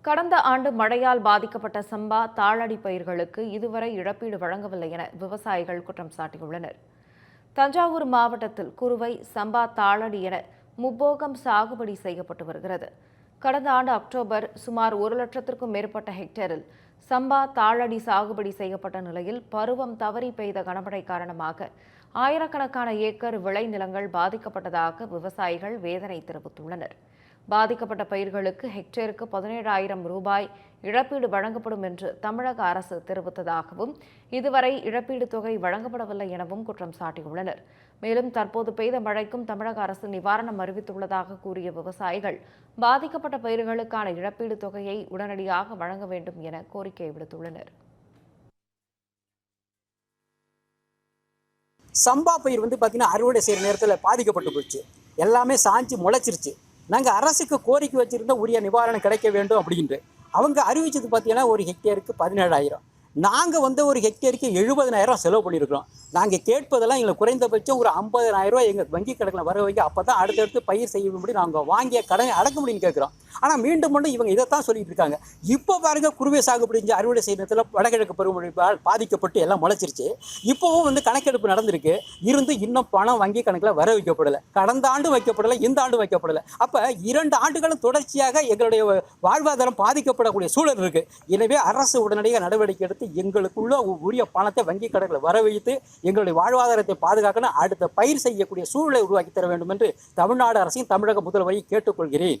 கடந்த ஆண்டு மழையால் பாதிக்கப்பட்ட சம்பா தாளடி பயிர்களுக்கு இதுவரை இழப்பீடு வழங்கவில்லை என விவசாயிகள் குற்றம் சாட்டியுள்ளனர். தஞ்சாவூர் மாவட்டத்தில் குறுவை சம்பா தாளடி என முப்போகம் சாகுபடி செய்யப்பட்டு வருகிறது. கடந்த ஆண்டு அக்டோபர் சுமார் ஒரு லட்சத்திற்கும் மேற்பட்ட ஹெக்டேரில் சம்பா தாளடி சாகுபடி செய்யப்பட்ட நிலையில் பருவம் தவறி பெய்த கனமழை காரணமாக ஆயிரக்கணக்கான ஏக்கர் விளைநிலங்கள் பாதிக்கப்பட்டதாக விவசாயிகள் வேதனை தெரிவித்துள்ளனர். பாதிக்கப்பட்ட பயிர்களுக்கு ஹெக்டேருக்கு பதினேழாயிரம் ரூபாய் இழப்பீடு வழங்கப்படும் என்று தமிழக அரசு தெரிவித்ததாகவும் இதுவரை இழப்பீடு தொகை வழங்கப்படவில்லை எனவும் குற்றம் சாட்டியுள்ளனர். மேலும் தற்போது பெய்த மழைக்கும் தமிழக அரசு நிவாரணம் அறிவித்துள்ளதாக கூறிய விவசாயிகள் பாதிக்கப்பட்ட பயிர்களுக்கான இழப்பீடு தொகையை உடனடியாக வழங்க வேண்டும் என கோரிக்கை விடுத்துள்ளனர். சம்பா பயிர் வந்து பார்த்தீங்கன்னா அறுவடை செய்கிற நேரத்தில் பாதிக்கப்பட்டு போச்சு. எல்லாமே சாஞ்சு முளைச்சிருச்சு. நாங்கள் அரசுக்கு கோரிக்கை வச்சுருந்தா உரிய நிவாரணம் கிடைக்க வேண்டும் அப்படின்ட்டு. அவங்க அறிவிச்சது பார்த்தீங்கன்னா ஒரு ஹெக்டேருக்கு பதினேழாயிரம். நாங்கள் வந்து ஒரு ஹெக்டேருக்கு எழுபதனாயிரம் செலவு பண்ணியிருக்கிறோம் நாங்கள் கேட்பதெல்லாம் எங்களுக்கு குறைந்தபட்சம் ஒரு ஐம்பதனாயிரரூவா எங்கள் வங்கி கணக்கில் வர வைக்க அப்போ தான் அடுத்தடுத்து பயிர் செய்ய முடியும் நாங்கள் வாங்கிய கடனை அடக்க முடியும்னு கேட்குறோம் ஆனால் மீண்டும் மீண்டும் இவங்க இதைத்தான் சொல்லிட்டு இருக்காங்க. இப்போ பாருங்க குருவை சாகுபடிஞ்ச அறுவடை செய்யறதுல வடகிழக்கு பருவமழையால் பாதிக்கப்பட்டு எல்லாம் முளைச்சிருச்சு. இப்போவும் வந்து கணக்கெடுப்பு நடந்திருக்கு. இருந்து இன்னும் பணம் வங்கி கணக்கில் வர வைக்கப்படலை. கடந்த ஆண்டு வைக்கப்படலை இந்த ஆண்டு வைக்கப்படலை. அப்போ இரண்டு ஆண்டுகளும் தொடர்ச்சியாக எங்களுடைய வாழ்வாதாரம் பாதிக்கப்படக்கூடிய சூழல் இருக்குது எனவே அரசு உடனடியாக நடவடிக்கை எடுத்து எங்களுக்குள்ள உரிய பணத்தை வங்கி கணக்கில் வர வைத்து எங்களுடைய வாழ்வாதாரத்தை பாதுகாக்கணும். அடுத்த பயிர் செய்யக்கூடிய சூழலை உருவாக்கி தர வேண்டும் என்று தமிழ்நாடு அரசையும் தமிழக முதல்வரை கேட்டுக்கொள்கிறேன்.